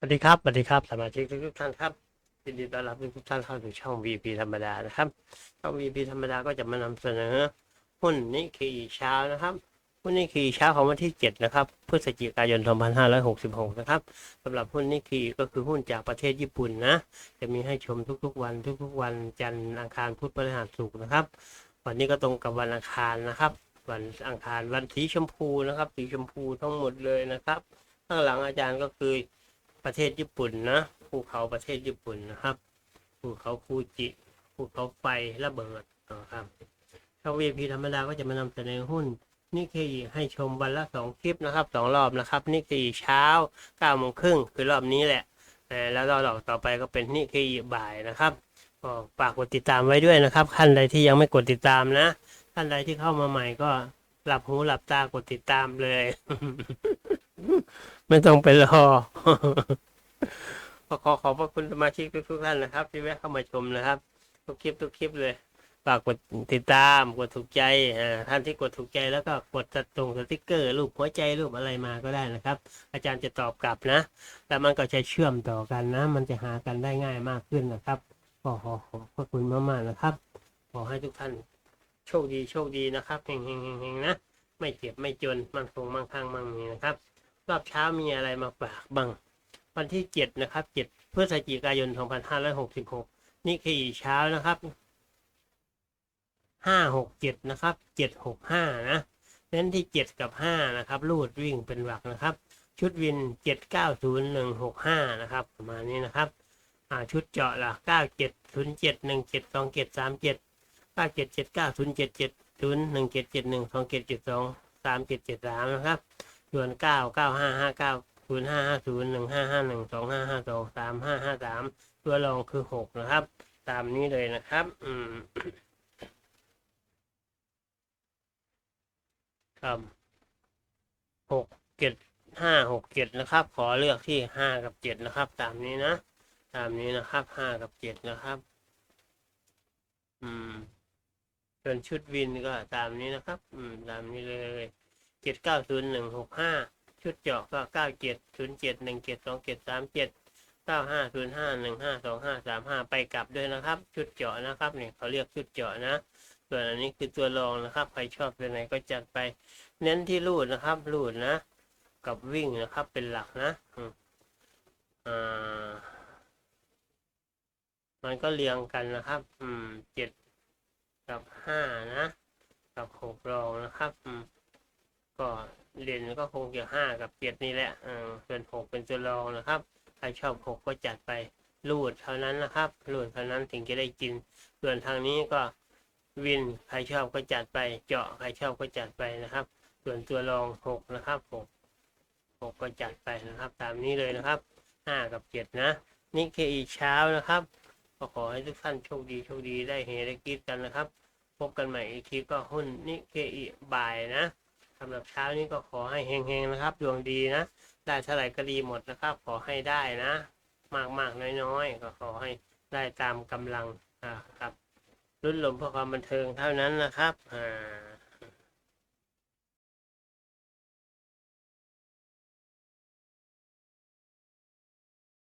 สวัสดีครับสวัสดีครับสมาชิกทุกท่านครับยินดีต้อนรับทุกท่านเข้าสู่ช่อง VP ธรรมดานะครับช่อง VP ธรรมดาก็จะมานำเสนอหุ้นนิเคอีเช้านะครับหุ้นนิเคอีเช้าของวันที่ 7 นะครับพฤศจิกายน 2566 นะครับสำหรับหุ้นนิเคอีก็คือหุ้นจากประเทศญี่ปุ่นนะ จะมีให้ชมทุกๆวันทุกๆวันจันทร์อังคารพุธพฤหัสศุกร์นะครับ วันนี้ก็ตรงกับวันอังคารนะครับ วันอังคารวันสีชมพูนะครับ สีชมพูทั้งหมดเลยนะครับ ข้างหลังอาจารย์ก็คือ ประเทศญี่ปุ่นนะภูเขาประเทศญี่ปุ่นนะครับภูเขาฟูจิภูเขาไฟระเบิดนะครับช่องวีพีธรรมดาก็จะมานำเสนอหุ้นนิเคอีให้ชมวันละสองคลิปนะครับสองรอบนะครับนิเคอีเช้าเก้าโมงครึ่งคือรอบนี้แหละแล้วรอบต่อไปก็เป็นนิเคอีบ่ายนะครับก็ฝากกดติดตามไว้ด้วยนะครับท่านใดที่ยังไม่กดติดตามนะท่านใดที่เข้ามาใหม่ก็หลับหูหลับตากดติดตามเลย ไม่ต้องไปรอขอขอขอบพระคุณสมาชิกทุกๆท่านนะครับ ที่แวะเข้ามาชมนะครับ ทุกคลิปทุกคลิปเลยฝากกดติดตามกดถูกใจอ่าท่านที่กดถูกใจแล้วก็กดตัดตรงสติกเกอร์รูปหัวใจรูปอะไรมาก็ได้นะครับ อาจารย์จะตอบกลับนะ แล้วมันก็จะเชื่อมต่อกันนะ มันจะหากันได้ง่ายมากขึ้นนะครับก็ขอขอบพระคุณมากๆนะครับ ขอให้ทุกท่านโชคดีโชคดีนะครับเฮงเฮงเฮงเฮงนะ ไม่เจ็บไม่จนมันคงมั่งคั่งมั่งมีนะครับ รอบเช้ามีอะไรมาฝากบ้าง วันที่เจ็ดนะครับเจ็ดพฤศจิกายนสองพันห้าร้อยหกสิบหกนี่คืออีกเช้านะครับห้าหกเจ็ดนะครับเจ็ดหกห้านะเน้นที่เจ็ดกับห้านะครับลูดวิ่งเป็นหลักนะครับ ชุดวินเจ็ดเก้าศูนย์หนึ่งหกห้านะครับประมาณนี้นะครับอ่าชุดเจาะละเก้าเจ็ดศูนย์เจ็ดหนึ่งเจ็ดสองเจ็ดสามเจ็ดเก้าเจ็ดเจ็ดเก้าศูนย์เจ็ดเจ็ดศูนย์หนึ่งเจ็ดเจ็ดหนึ่งสองเจ็ดเจ็ดสองสามเจ็ดเจ็ดสามนะครับ ส่วนเก้าเก้าห้าห้าเก้าศูนย์ห้าห้าศูนย์หนึ่งห้าห้าหนึ่งสองห้าห้าสองสามห้าห้าสามตัวรองคือหกนะครับ ตามนี้เลยนะครับ อืมครับหกเจ็ดห้าหกเจ็ดนะครับ ขอเลือกที่ห้ากับเจ็ดนะครับ ตามนี้นะตามนี้นะครับห้ากับเจ็ดนะครับ อืมส่วนชุดวินก็ตามนี้นะครับ อืม ตามนี้เลย เจ็ดเก้าศูนย์หนึ่งหกห้าชุดเจาะก็เก้าเจ็ดศูนย์เจ็ดหนึ่งเจ็ดสองเจ็ดสามเจ็ดเก้าห้าศูนย์ห้าหนึ่งห้าสองห้าสามห้าไปกลับด้วยนะครับ ชุดเจาะนะครับเนี่ยเขาเรียกชุดเจาะนะ ส่วนอันนี้คือตัวรองนะครับ ใครชอบตัวไหนก็จัดไป เน้นที่รูดนะครับรูดนะ กับวิ่งนะครับเป็นหลักนะอ่ามันก็เรียงกันนะครับ อืมเจ็ดกับห้านะ กับหกรองนะครับ อืม ก็เด่นก็คงจะห้ากับเจ็ดนี่แหละเออส่วนหกเป็นตัวรองนะครับใครชอบหกก็จัดไปรูดเท่านั้นนะครับรูดเท่านั้นถึงจะได้กิน ส่วนทางนี้ก็วินใครชอบก็จัดไปเจาะใครชอบก็จัดไปนะครับ ส่วนตัวรองหกนะครับหกหกก็จัดไปนะครับ ตามนี้เลยนะครับห้ากับเจ็ดนะนี่คืออีกเช้านะครับก็ขอให้ทุกท่านโชคดีโชคดีได้เฮได้กิดกันนะครับ พบกันใหม่อีกทีก็หุ้นนิเคอีบ่ายนะ สำหรับเช้านี้ก็ขอให้เฮงๆนะครับ ดวงดีนะ ได้เท่าไหร่ก็ดีหมดนะครับ ขอให้ได้นะ มากๆน้อยๆ ก็ขอให้ได้ตามกำลังอ่าครับรุ่นลมเพื่อความบันเทิงเท่านั้นนะครับอ่า